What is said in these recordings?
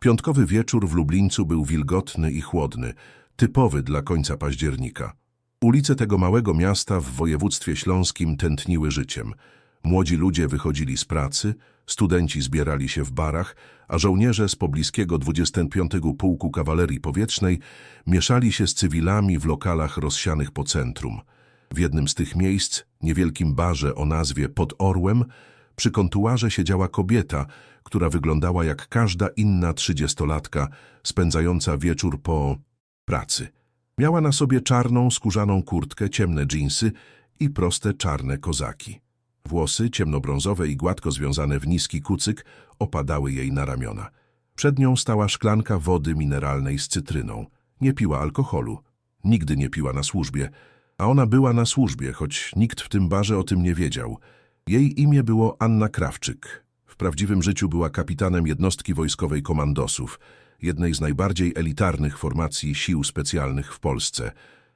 Piątkowy wieczór w Lublińcu był wilgotny i chłodny, typowy dla końca października. Ulice tego małego miasta w województwie śląskim tętniły życiem. Młodzi ludzie wychodzili z pracy, studenci zbierali się w barach, a żołnierze z pobliskiego 25. Pułku Kawalerii Powietrznej mieszali się z cywilami w lokalach rozsianych po centrum. W jednym z tych miejsc, niewielkim barze o nazwie Pod Orłem, przy kontuarze siedziała kobieta, która wyglądała jak każda inna trzydziestolatka spędzająca wieczór po pracy. Miała na sobie czarną, skórzaną kurtkę, ciemne dżinsy i proste czarne kozaki. Włosy, ciemnobrązowe i gładko związane w niski kucyk, opadały jej na ramiona. Przed nią stała szklanka wody mineralnej z cytryną. Nie piła alkoholu. Nigdy nie piła na służbie. A ona była na służbie, choć nikt w tym barze o tym nie wiedział. Jej imię było Anna Krawczyk. W prawdziwym życiu była kapitanem jednostki wojskowej komandosów, jednej z najbardziej elitarnych formacji sił specjalnych w Polsce.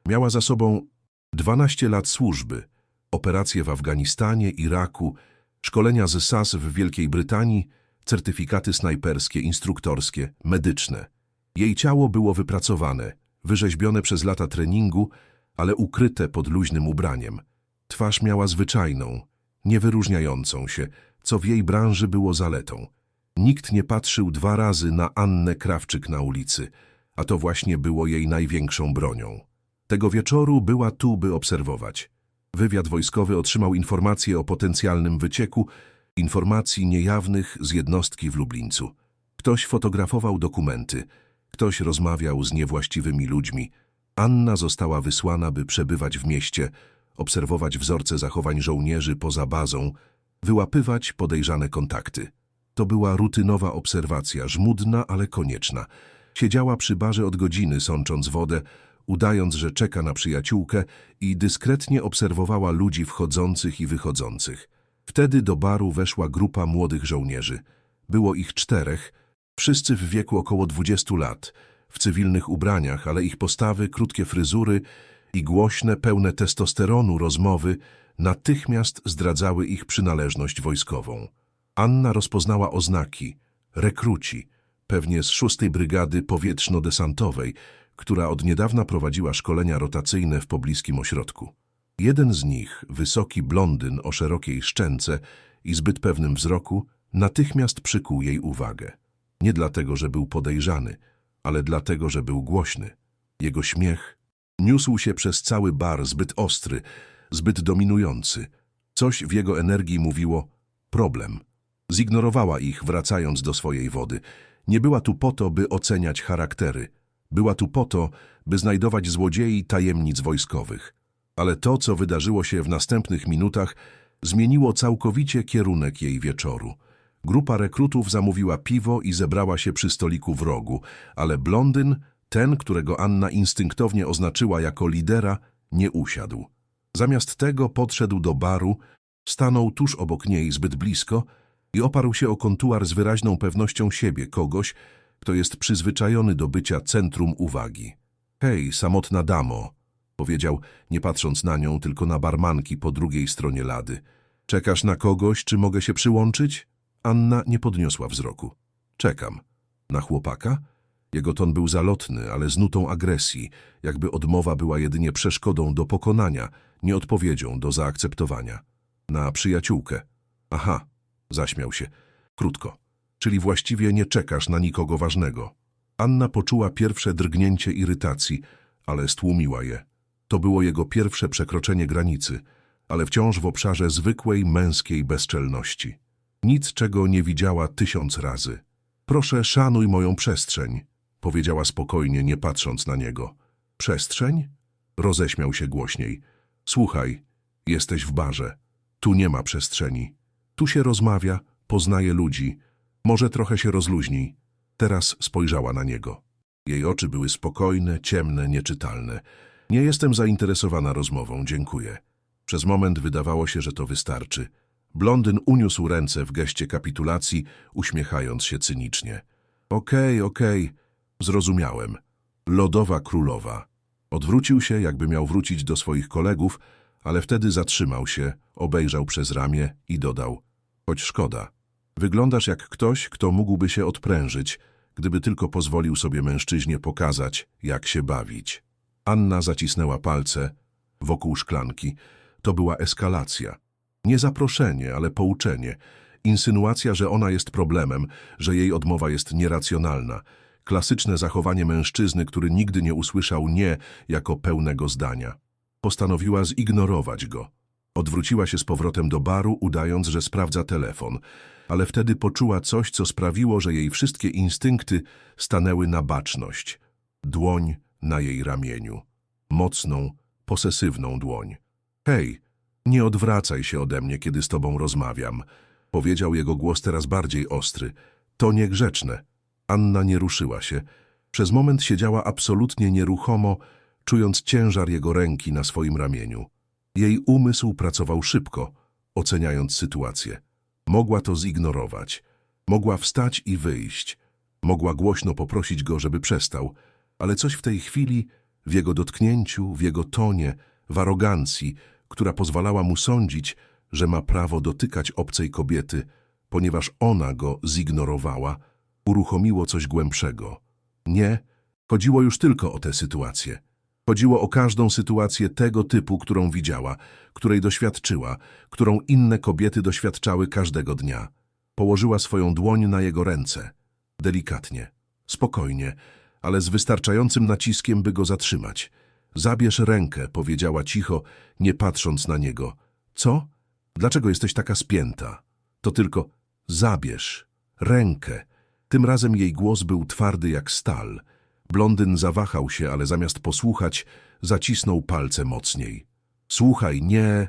Miała za sobą 12 lat służby, operacje w Afganistanie, Iraku, szkolenia z SAS w Wielkiej Brytanii, certyfikaty snajperskie, instruktorskie, medyczne. Jej ciało było wypracowane, wyrzeźbione przez lata treningu, ale ukryte pod luźnym ubraniem. Twarz miała zwyczajną, niewyróżniającą się, co w jej branży było zaletą. Nikt nie patrzył dwa razy na Annę Krawczyk na ulicy, a to właśnie było jej największą bronią. Tego wieczoru była tu, by obserwować. Wywiad wojskowy otrzymał informacje o potencjalnym wycieku, informacji niejawnych z jednostki w Lublińcu. Ktoś fotografował dokumenty, ktoś rozmawiał z niewłaściwymi ludźmi. Anna została wysłana, by przebywać w mieście, obserwować wzorce zachowań żołnierzy poza bazą, wyłapywać podejrzane kontakty. To była rutynowa obserwacja, żmudna, ale konieczna. Siedziała przy barze od godziny, sącząc wodę, udając, że czeka na przyjaciółkę i dyskretnie obserwowała ludzi wchodzących i wychodzących. Wtedy do baru weszła grupa młodych żołnierzy. Było ich czterech, wszyscy w wieku około dwudziestu lat, w cywilnych ubraniach, ale ich postawy, krótkie fryzury i głośne, pełne testosteronu rozmowy natychmiast zdradzały ich przynależność wojskową. Anna rozpoznała oznaki, rekruci, pewnie z szóstej Brygady Powietrzno-Desantowej, która od niedawna prowadziła szkolenia rotacyjne w pobliskim ośrodku. Jeden z nich, wysoki blondyn o szerokiej szczęce i zbyt pewnym wzroku, natychmiast przykuł jej uwagę. Nie dlatego, że był podejrzany, ale dlatego, że był głośny. Jego śmiech niósł się przez cały bar zbyt ostry, zbyt dominujący. Coś w jego energii mówiło problem. Zignorowała ich, wracając do swojej wody. Nie była tu po to, by oceniać charaktery. Była tu po to, by znajdować złodziei tajemnic wojskowych. Ale to, co wydarzyło się w następnych minutach, zmieniło całkowicie kierunek jej wieczoru. Grupa rekrutów zamówiła piwo i zebrała się przy stoliku w rogu, ale blondyn, ten, którego Anna instynktownie oznaczyła jako lidera, nie usiadł. Zamiast tego podszedł do baru, stanął tuż obok niej zbyt blisko i oparł się o kontuar z wyraźną pewnością siebie kogoś, kto jest przyzwyczajony do bycia centrum uwagi. Hej, samotna damo, powiedział, nie patrząc na nią, tylko na barmanki po drugiej stronie lady. Czekasz na kogoś, czy mogę się przyłączyć? Anna nie podniosła wzroku. Czekam. Na chłopaka? Jego ton był zalotny, ale z nutą agresji, jakby odmowa była jedynie przeszkodą do pokonania, nie odpowiedzią do zaakceptowania. Na przyjaciółkę. Aha, zaśmiał się. Krótko. Czyli właściwie nie czekasz na nikogo ważnego. Anna poczuła pierwsze drgnięcie irytacji, ale stłumiła je. To było jego pierwsze przekroczenie granicy, ale wciąż w obszarze zwykłej męskiej bezczelności. Nic, czego nie widziała tysiąc razy. Proszę, szanuj moją przestrzeń, powiedziała spokojnie, nie patrząc na niego. Przestrzeń? Roześmiał się głośniej. Słuchaj, jesteś w barze. Tu nie ma przestrzeni. Tu się rozmawia, poznaje ludzi. Może trochę się rozluźnij. Teraz spojrzała na niego. Jej oczy były spokojne, ciemne, nieczytalne. Nie jestem zainteresowana rozmową, dziękuję. Przez moment wydawało się, że to wystarczy. Blondyn uniósł ręce w geście kapitulacji, uśmiechając się cynicznie. Okej, okej, zrozumiałem. Lodowa królowa. Odwrócił się, jakby miał wrócić do swoich kolegów, ale wtedy zatrzymał się, obejrzał przez ramię i dodał. Choć szkoda. Wyglądasz jak ktoś, kto mógłby się odprężyć, gdyby tylko pozwolił sobie mężczyźnie pokazać, jak się bawić. Anna zacisnęła palce wokół szklanki. To była eskalacja. Nie zaproszenie, ale pouczenie. Insynuacja, że ona jest problemem, że jej odmowa jest nieracjonalna. Klasyczne zachowanie mężczyzny, który nigdy nie usłyszał nie jako pełnego zdania. Postanowiła zignorować go. Odwróciła się z powrotem do baru, udając, że sprawdza telefon, ale wtedy poczuła coś, co sprawiło, że jej wszystkie instynkty stanęły na baczność. Dłoń na jej ramieniu. Mocną, posesywną dłoń. Hej, nie odwracaj się ode mnie, kiedy z tobą rozmawiam. Powiedział jego głos teraz bardziej ostry. To niegrzeczne. Anna nie ruszyła się. Przez moment siedziała absolutnie nieruchomo, czując ciężar jego ręki na swoim ramieniu. Jej umysł pracował szybko, oceniając sytuację. Mogła to zignorować. Mogła wstać i wyjść. Mogła głośno poprosić go, żeby przestał, ale coś w tej chwili, w jego dotknięciu, w jego tonie, w arogancji, która pozwalała mu sądzić, że ma prawo dotykać obcej kobiety, ponieważ ona go zignorowała, uruchomiło coś głębszego. Nie, chodziło już tylko o tę sytuację. Chodziło o każdą sytuację tego typu, którą widziała, której doświadczyła, którą inne kobiety doświadczały każdego dnia. Położyła swoją dłoń na jego ręce. Delikatnie, spokojnie, ale z wystarczającym naciskiem, by go zatrzymać. Zabierz rękę, powiedziała cicho, nie patrząc na niego. Co? Dlaczego jesteś taka spięta? To tylko zabierz rękę. Tym razem jej głos był twardy jak stal. Blondyn zawahał się, ale zamiast posłuchać, zacisnął palce mocniej. Słuchaj, nie...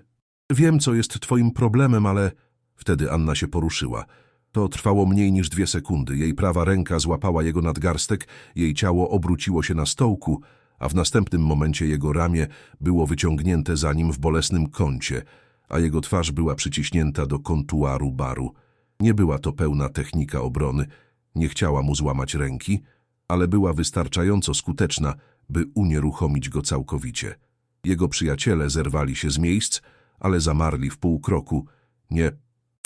Wiem, co jest twoim problemem, ale... Wtedy Anna się poruszyła. To trwało mniej niż dwie sekundy. Jej prawa ręka złapała jego nadgarstek, jej ciało obróciło się na stołku, a w następnym momencie jego ramię było wyciągnięte za nim w bolesnym kącie, a jego twarz była przyciśnięta do kontuaru baru. Nie była to pełna technika obrony, nie chciała mu złamać ręki, ale była wystarczająco skuteczna, by unieruchomić go całkowicie. Jego przyjaciele zerwali się z miejsc, ale zamarli w pół kroku, nie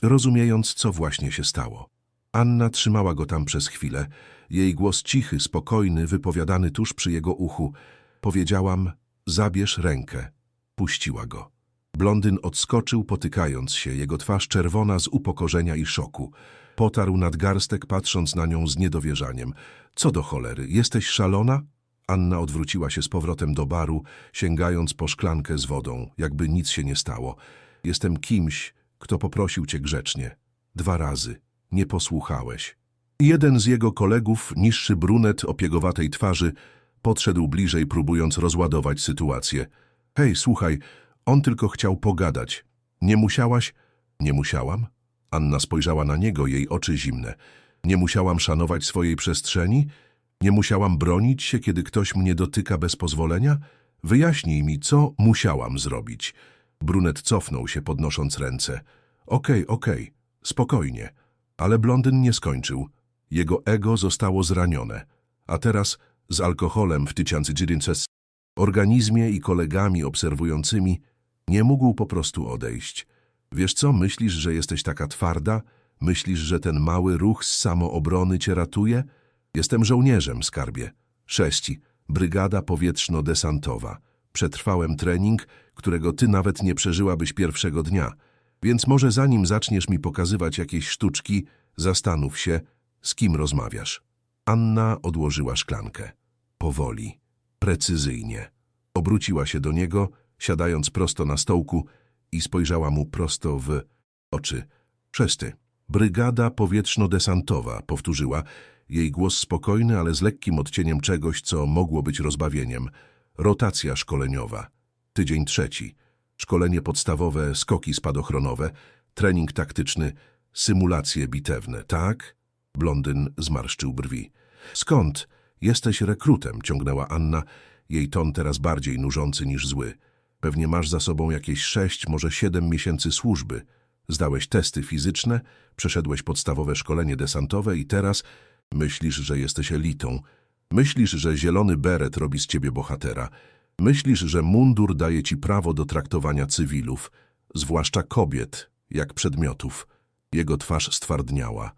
rozumiejąc, co właśnie się stało. Anna trzymała go tam przez chwilę. Jej głos cichy, spokojny, wypowiadany tuż przy jego uchu. Powiedziałam, zabierz rękę. Puściła go. Blondyn odskoczył, potykając się, jego twarz czerwona z upokorzenia i szoku. Potarł nadgarstek, patrząc na nią z niedowierzaniem. Co do cholery, jesteś szalona? Anna odwróciła się z powrotem do baru, sięgając po szklankę z wodą, jakby nic się nie stało. Jestem kimś, kto poprosił cię grzecznie. Dwa razy. Nie posłuchałeś. Jeden z jego kolegów, niższy brunet o piegowatej twarzy, podszedł bliżej, próbując rozładować sytuację. Hej, słuchaj, on tylko chciał pogadać. Nie musiałaś? Nie musiałam? Anna spojrzała na niego, jej oczy zimne. Nie musiałam szanować swojej przestrzeni? Nie musiałam bronić się, kiedy ktoś mnie dotyka bez pozwolenia? Wyjaśnij mi, co musiałam zrobić. Brunet cofnął się, podnosząc ręce. Okej, okej, spokojnie. Ale blondyn nie skończył. Jego ego zostało zranione. A teraz z alkoholem w tysiące organizmie i kolegami obserwującymi nie mógł po prostu odejść. Wiesz co, myślisz, że jesteś taka twarda? Myślisz, że ten mały ruch z samoobrony cię ratuje? Jestem żołnierzem, skarbie. Sześci. Brygada powietrzno-desantowa. Przetrwałem trening, którego ty nawet nie przeżyłabyś pierwszego dnia. Więc może zanim zaczniesz mi pokazywać jakieś sztuczki, zastanów się, z kim rozmawiasz. Anna odłożyła szklankę. Powoli, precyzyjnie. Obróciła się do niego, siadając prosto na stołku i spojrzała mu prosto w oczy. Szesty. Brygada powietrzno-desantowa, powtórzyła. Jej głos spokojny, ale z lekkim odcieniem czegoś, co mogło być rozbawieniem. Rotacja szkoleniowa. Tydzień trzeci. Szkolenie podstawowe, skoki spadochronowe, trening taktyczny, symulacje bitewne, tak? Blondyn zmarszczył brwi. Skąd? Jesteś rekrutem, ciągnęła Anna, jej ton teraz bardziej nużący niż zły. Pewnie masz za sobą jakieś sześć, może siedem miesięcy służby. Zdałeś testy fizyczne, przeszedłeś podstawowe szkolenie desantowe i teraz myślisz, że jesteś elitą. Myślisz, że zielony beret robi z ciebie bohatera. Myślisz, że mundur daje ci prawo do traktowania cywilów, zwłaszcza kobiet, jak przedmiotów. Jego twarz stwardniała.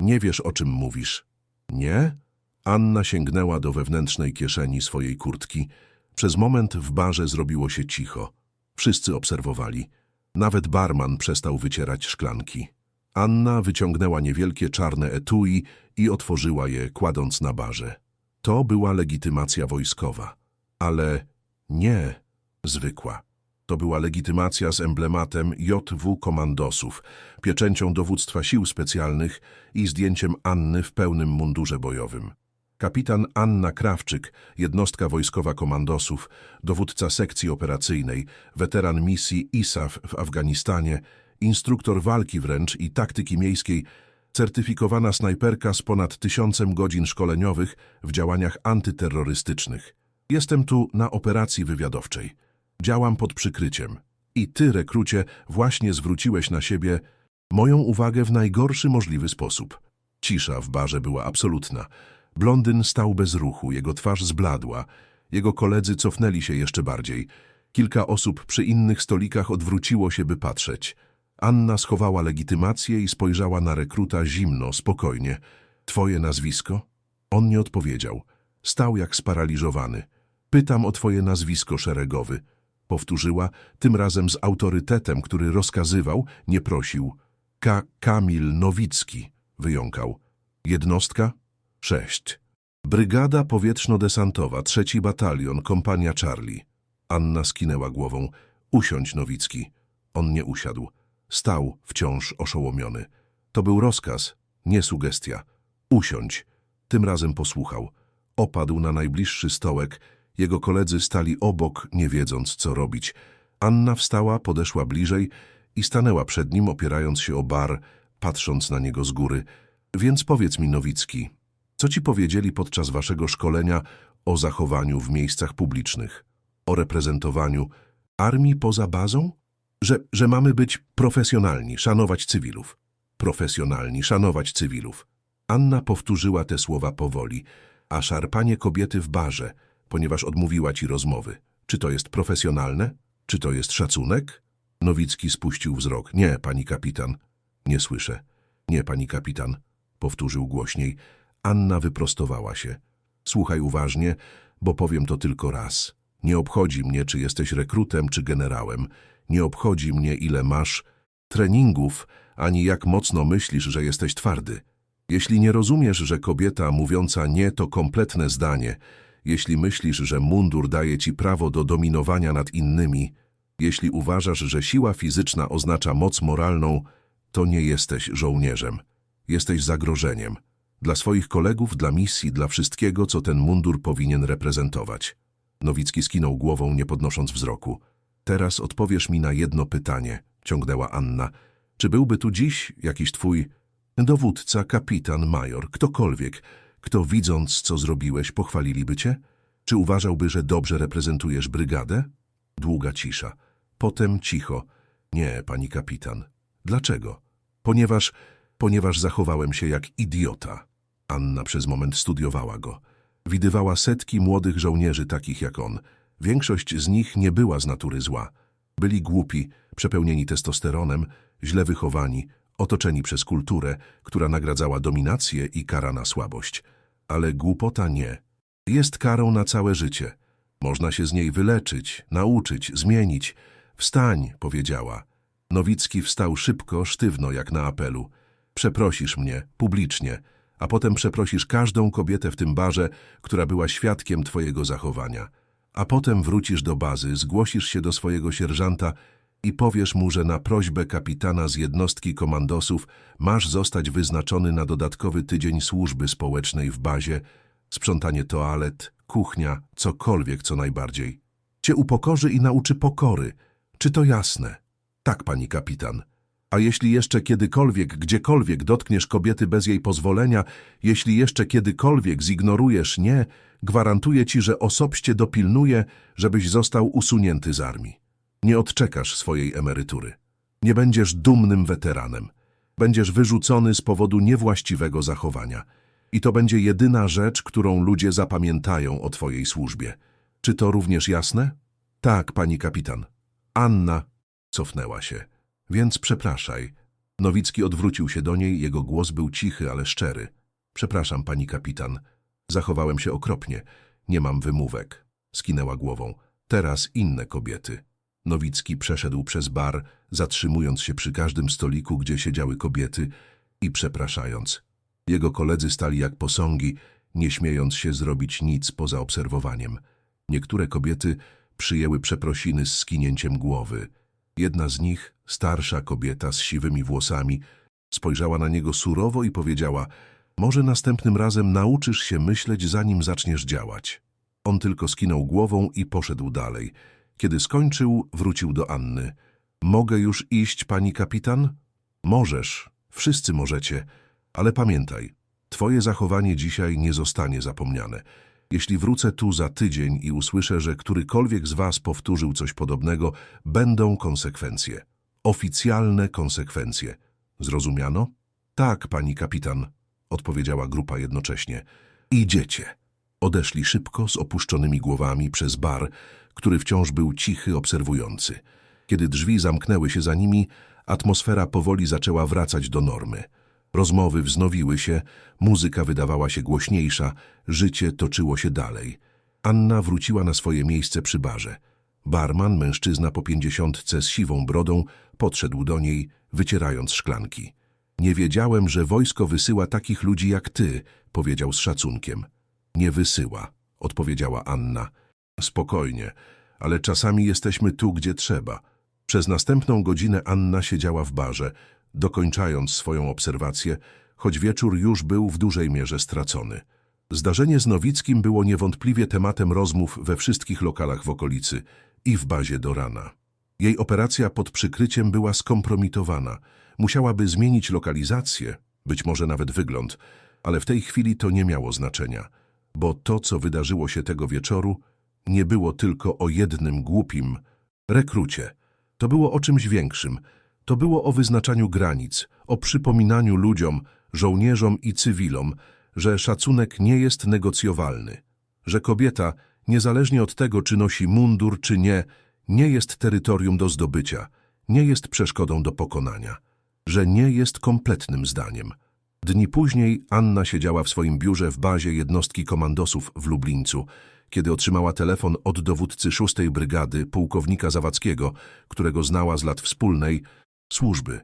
Nie wiesz, o czym mówisz. Nie? Anna sięgnęła do wewnętrznej kieszeni swojej kurtki. Przez moment w barze zrobiło się cicho. Wszyscy obserwowali. Nawet barman przestał wycierać szklanki. Anna wyciągnęła niewielkie czarne etui i otworzyła je, kładąc na barze. To była legitymacja wojskowa. Ale nie zwykła. To była legitymacja z emblematem JW Komandosów, pieczęcią dowództwa sił specjalnych i zdjęciem Anny w pełnym mundurze bojowym. Kapitan Anna Krawczyk, jednostka wojskowa komandosów, dowódca sekcji operacyjnej, weteran misji ISAF w Afganistanie, instruktor walki wręcz i taktyki miejskiej, certyfikowana snajperka z ponad tysiącem godzin szkoleniowych w działaniach antyterrorystycznych. Jestem tu na operacji wywiadowczej. Działam pod przykryciem. I ty, rekrucie, właśnie zwróciłeś na siebie moją uwagę w najgorszy możliwy sposób. Cisza w barze była absolutna. Blondyn stał bez ruchu, jego twarz zbladła. Jego koledzy cofnęli się jeszcze bardziej. Kilka osób przy innych stolikach odwróciło się, by patrzeć. Anna schowała legitymację i spojrzała na rekruta zimno, spokojnie. Twoje nazwisko? On nie odpowiedział. Stał jak sparaliżowany. Pytam o twoje nazwisko szeregowy. Powtórzyła, tym razem z autorytetem, który rozkazywał, nie prosił. K. Kamil Nowicki, wyjąkał. Jednostka? Sześć. Brygada powietrzno-desantowa, trzeci batalion, kompania Charlie. Anna skinęła głową. Usiądź, Nowicki. On nie usiadł. Stał, wciąż oszołomiony. To był rozkaz, nie sugestia. Usiądź. Tym razem posłuchał. Opadł na najbliższy stołek. Jego koledzy stali obok, nie wiedząc, co robić. Anna wstała, podeszła bliżej i stanęła przed nim, opierając się o bar, patrząc na niego z góry. Więc powiedz mi, Nowicki, co ci powiedzieli podczas waszego szkolenia o zachowaniu w miejscach publicznych, o reprezentowaniu armii poza bazą? Że, że mamy być profesjonalni, szanować cywilów. Profesjonalni, szanować cywilów. Anna powtórzyła te słowa powoli, a szarpanie kobiety w barze, ponieważ odmówiła ci rozmowy. Czy to jest profesjonalne? Czy to jest szacunek? Nowicki spuścił wzrok. Nie, pani kapitan. Nie słyszę. Nie, pani kapitan. Powtórzył głośniej. Anna wyprostowała się. Słuchaj uważnie, bo powiem to tylko raz. Nie obchodzi mnie, czy jesteś rekrutem, czy generałem. Nie obchodzi mnie, ile masz treningów, ani jak mocno myślisz, że jesteś twardy. Jeśli nie rozumiesz, że kobieta mówiąca nie to kompletne zdanie, jeśli myślisz, że mundur daje ci prawo do dominowania nad innymi, jeśli uważasz, że siła fizyczna oznacza moc moralną, to nie jesteś żołnierzem. Jesteś zagrożeniem. Dla swoich kolegów, dla misji, dla wszystkiego, co ten mundur powinien reprezentować. Nowicki skinął głową, nie podnosząc wzroku. Teraz odpowiesz mi na jedno pytanie, ciągnęła Anna. Czy byłby tu dziś jakiś twój dowódca, kapitan, major, ktokolwiek, kto widząc, co zrobiłeś, pochwaliliby cię? Czy uważałby, że dobrze reprezentujesz brygadę? Długa cisza. Potem cicho. Nie, pani kapitan. Dlaczego? Ponieważ, ponieważ zachowałem się jak idiota. Anna przez moment studiowała go. Widywała setki młodych żołnierzy takich jak on. Większość z nich nie była z natury zła. Byli głupi, przepełnieni testosteronem, źle wychowani, otoczeni przez kulturę, która nagradzała dominację i karana słabość. Ale głupota nie. Jest karą na całe życie. Można się z niej wyleczyć, nauczyć, zmienić. Wstań, powiedziała. Nowicki wstał szybko, sztywno, jak na apelu. Przeprosisz mnie, publicznie, a potem przeprosisz każdą kobietę w tym barze, która była świadkiem twojego zachowania. A potem wrócisz do bazy, zgłosisz się do swojego sierżanta i powiesz mu, że na prośbę kapitana z jednostki komandosów masz zostać wyznaczony na dodatkowy tydzień służby społecznej w bazie, sprzątanie toalet, kuchnia, cokolwiek co najbardziej. Cię upokorzy i nauczy pokory. Czy to jasne? Tak, pani kapitan. A jeśli jeszcze kiedykolwiek, gdziekolwiek dotkniesz kobiety bez jej pozwolenia, jeśli jeszcze kiedykolwiek zignorujesz nie, gwarantuję ci, że osobście dopilnuje, żebyś został usunięty z armii. Nie odczekasz swojej emerytury. Nie będziesz dumnym weteranem. Będziesz wyrzucony z powodu niewłaściwego zachowania. I to będzie jedyna rzecz, którą ludzie zapamiętają o twojej służbie. Czy to również jasne? Tak, pani kapitan. Anna cofnęła się. Więc przepraszaj. Nowicki odwrócił się do niej, jego głos był cichy, ale szczery. Przepraszam, pani kapitan. Zachowałem się okropnie. Nie mam wymówek. Skinęła głową. Teraz inne kobiety. Nowicki przeszedł przez bar, zatrzymując się przy każdym stoliku, gdzie siedziały kobiety i przepraszając. Jego koledzy stali jak posągi, nie śmiejąc się zrobić nic poza obserwowaniem. Niektóre kobiety przyjęły przeprosiny z skinięciem głowy. Jedna z nich, starsza kobieta z siwymi włosami, spojrzała na niego surowo i powiedziała może następnym razem nauczysz się myśleć, zanim zaczniesz działać. On tylko skinął głową i poszedł dalej. Kiedy skończył, wrócił do Anny. Mogę już iść, pani kapitan? Możesz. Wszyscy możecie. Ale pamiętaj, twoje zachowanie dzisiaj nie zostanie zapomniane. Jeśli wrócę tu za tydzień i usłyszę, że którykolwiek z was powtórzył coś podobnego, będą konsekwencje. Oficjalne konsekwencje. Zrozumiano? Tak, pani kapitan, odpowiedziała grupa jednocześnie. Idziecie. Odeszli szybko, z opuszczonymi głowami, przez bar, który wciąż był cichy, obserwujący. Kiedy drzwi zamknęły się za nimi, atmosfera powoli zaczęła wracać do normy. Rozmowy wznowiły się, muzyka wydawała się głośniejsza, życie toczyło się dalej. Anna wróciła na swoje miejsce przy barze. Barman, mężczyzna po pięćdziesiątce z siwą brodą, podszedł do niej, wycierając szklanki. Nie wiedziałem, że wojsko wysyła takich ludzi jak ty, powiedział z szacunkiem. Nie wysyła, odpowiedziała Anna. Spokojnie, ale czasami jesteśmy tu, gdzie trzeba. Przez następną godzinę Anna siedziała w barze, dokończając swoją obserwację, choć wieczór już był w dużej mierze stracony. Zdarzenie z Nowickim było niewątpliwie tematem rozmów we wszystkich lokalach w okolicy i w bazie do rana. Jej operacja pod przykryciem była skompromitowana. Musiałaby zmienić lokalizację, być może nawet wygląd, ale w tej chwili to nie miało znaczenia, bo to, co wydarzyło się tego wieczoru, nie było tylko o jednym głupim rekrucie. To było o czymś większym. To było o wyznaczaniu granic, o przypominaniu ludziom, żołnierzom i cywilom, że szacunek nie jest negocjowalny, że kobieta, niezależnie od tego, czy nosi mundur, czy nie, nie jest terytorium do zdobycia, nie jest przeszkodą do pokonania, że nie jest kompletnym zdaniem. Dni później Anna siedziała w swoim biurze w bazie jednostki komandosów w Lublińcu, kiedy otrzymała telefon od dowódcy szóstej brygady, pułkownika Zawadzkiego, którego znała z lat wspólnej służby.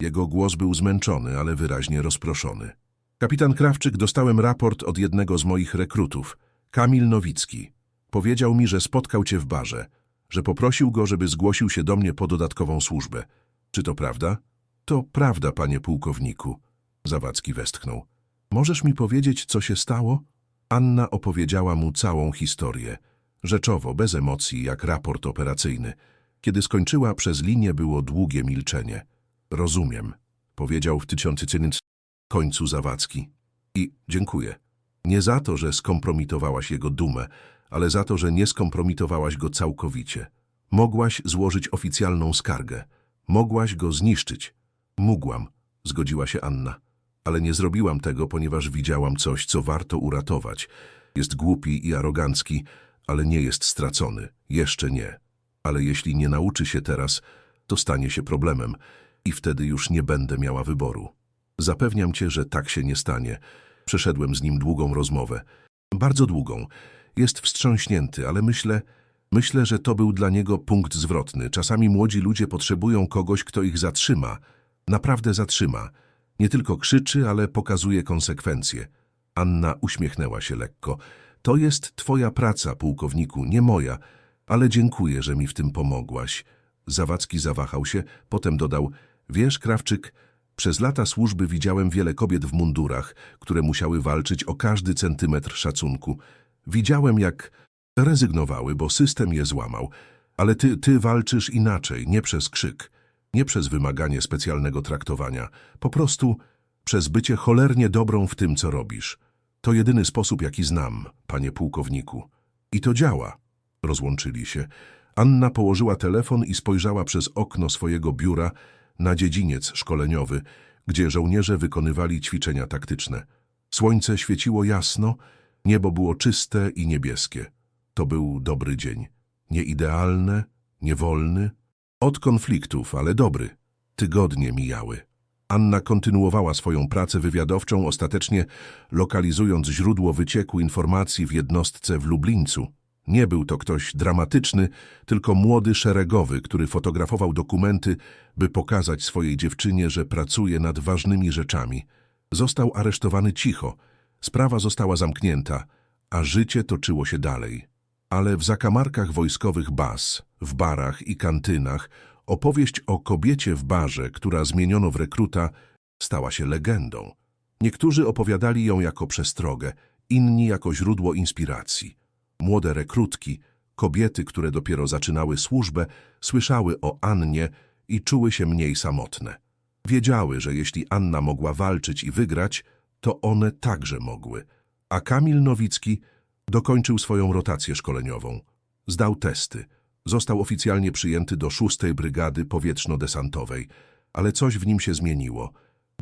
Jego głos był zmęczony, ale wyraźnie rozproszony. Kapitan Krawczyk, dostałem raport od jednego z moich rekrutów, Kamil Nowicki. Powiedział mi, że spotkał cię w barze, że poprosił go, żeby zgłosił się do mnie po dodatkową służbę. Czy to prawda? To prawda, panie pułkowniku. Zawadzki westchnął. Możesz mi powiedzieć, co się stało? Anna opowiedziała mu całą historię. Rzeczowo, bez emocji, jak raport operacyjny. Kiedy skończyła, przez linię było długie milczenie. Rozumiem, powiedział w tysiącycynym końcu Zawadzki. I dziękuję. Nie za to, że skompromitowałaś jego dumę, ale za to, że nie skompromitowałaś go całkowicie. Mogłaś złożyć oficjalną skargę. Mogłaś go zniszczyć. Mógłam, zgodziła się Anna. Ale nie zrobiłam tego, ponieważ widziałam coś, co warto uratować. Jest głupi i arogancki, ale nie jest stracony. Jeszcze nie. Ale jeśli nie nauczy się teraz, to stanie się problemem i wtedy już nie będę miała wyboru. Zapewniam cię, że tak się nie stanie. Przeszedłem z nim długą rozmowę. Bardzo długą. Jest wstrząśnięty, ale myślę, myślę, że to był dla niego punkt zwrotny. Czasami młodzi ludzie potrzebują kogoś, kto ich zatrzyma. Naprawdę zatrzyma. Nie tylko krzyczy, ale pokazuje konsekwencje. Anna uśmiechnęła się lekko. To jest twoja praca, pułkowniku, nie moja, ale dziękuję, że mi w tym pomogłaś. Zawadzki zawahał się, potem dodał, wiesz, Krawczyk, przez lata służby widziałem wiele kobiet w mundurach, które musiały walczyć o każdy centymetr szacunku. Widziałem, jak rezygnowały, bo system je złamał. Ale ty, ty walczysz inaczej, nie przez krzyk, nie przez wymaganie specjalnego traktowania. Po prostu przez bycie cholernie dobrą w tym, co robisz. To jedyny sposób, jaki znam, panie pułkowniku. I to działa. Rozłączyli się. Anna położyła telefon i spojrzała przez okno swojego biura na dziedziniec szkoleniowy, gdzie żołnierze wykonywali ćwiczenia taktyczne. Słońce świeciło jasno, niebo było czyste i niebieskie. To był dobry dzień. Nieidealny, niewolny. Od konfliktów, ale dobry. Tygodnie mijały. Anna kontynuowała swoją pracę wywiadowczą, ostatecznie lokalizując źródło wycieku informacji w jednostce w Lublińcu. Nie był to ktoś dramatyczny, tylko młody szeregowy, który fotografował dokumenty, by pokazać swojej dziewczynie, że pracuje nad ważnymi rzeczami. Został aresztowany cicho. Sprawa została zamknięta, a życie toczyło się dalej. Ale w zakamarkach wojskowych baz, w barach i kantynach opowieść o kobiecie w barze, która zmieniono w rekruta, stała się legendą. Niektórzy opowiadali ją jako przestrogę, inni jako źródło inspiracji. Młode rekrutki, kobiety, które dopiero zaczynały służbę, słyszały o Annie i czuły się mniej samotne. Wiedziały, że jeśli Anna mogła walczyć i wygrać, to one także mogły. A Kamil Nowicki dokończył swoją rotację szkoleniową. Zdał testy. Został oficjalnie przyjęty do szóstej Brygady Powietrzno-Desantowej, ale coś w nim się zmieniło.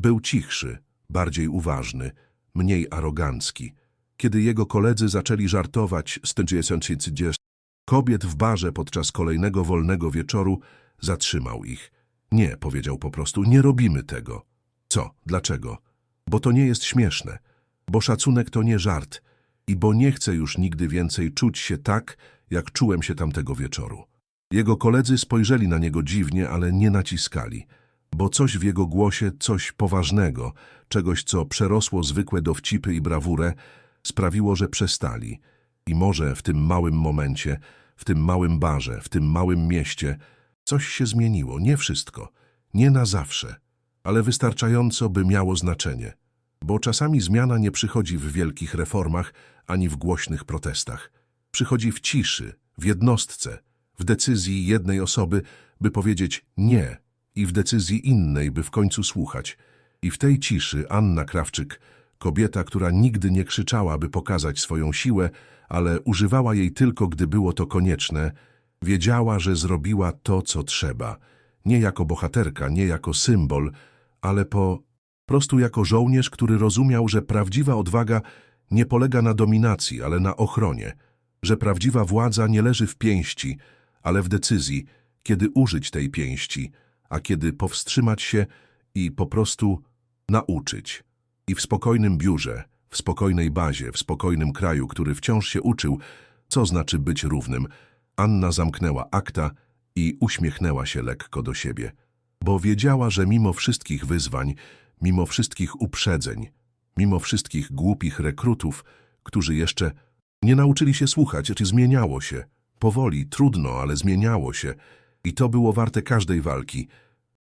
Był cichszy, bardziej uważny, mniej arogancki. Kiedy jego koledzy zaczęli żartować z 1930 kobiet w barze podczas kolejnego wolnego wieczoru, zatrzymał ich. Nie, powiedział po prostu, nie robimy tego. Co? Dlaczego? Bo to nie jest śmieszne. Bo szacunek to nie żart. I bo nie chcę już nigdy więcej czuć się tak, jak czułem się tamtego wieczoru. Jego koledzy spojrzeli na niego dziwnie, ale nie naciskali, bo coś w jego głosie, coś poważnego, czegoś, co przerosło zwykłe dowcipy i brawurę, sprawiło, że przestali. I może w tym małym momencie, w tym małym barze, w tym małym mieście, coś się zmieniło, nie wszystko, nie na zawsze, ale wystarczająco, by miało znaczenie. Bo czasami zmiana nie przychodzi w wielkich reformach, ani w głośnych protestach. Przychodzi w ciszy, w jednostce, w decyzji jednej osoby, by powiedzieć nie i w decyzji innej, by w końcu słuchać. I w tej ciszy Anna Krawczyk, kobieta, która nigdy nie krzyczała, by pokazać swoją siłę, ale używała jej tylko, gdy było to konieczne, wiedziała, że zrobiła to, co trzeba. Nie jako bohaterka, nie jako symbol, ale po prostu jako żołnierz, który rozumiał, że prawdziwa odwaga nie polega na dominacji, ale na ochronie, że prawdziwa władza nie leży w pięści, ale w decyzji, kiedy użyć tej pięści, a kiedy powstrzymać się i po prostu nauczyć. I w spokojnym biurze, w spokojnej bazie, w spokojnym kraju, który wciąż się uczył, co znaczy być równym, Anna zamknęła akta i uśmiechnęła się lekko do siebie, bo wiedziała, że mimo wszystkich wyzwań, mimo wszystkich uprzedzeń, mimo wszystkich głupich rekrutów, którzy jeszcze nie nauczyli się słuchać, czy zmieniało się. Powoli, trudno, ale zmieniało się. I to było warte każdej walki –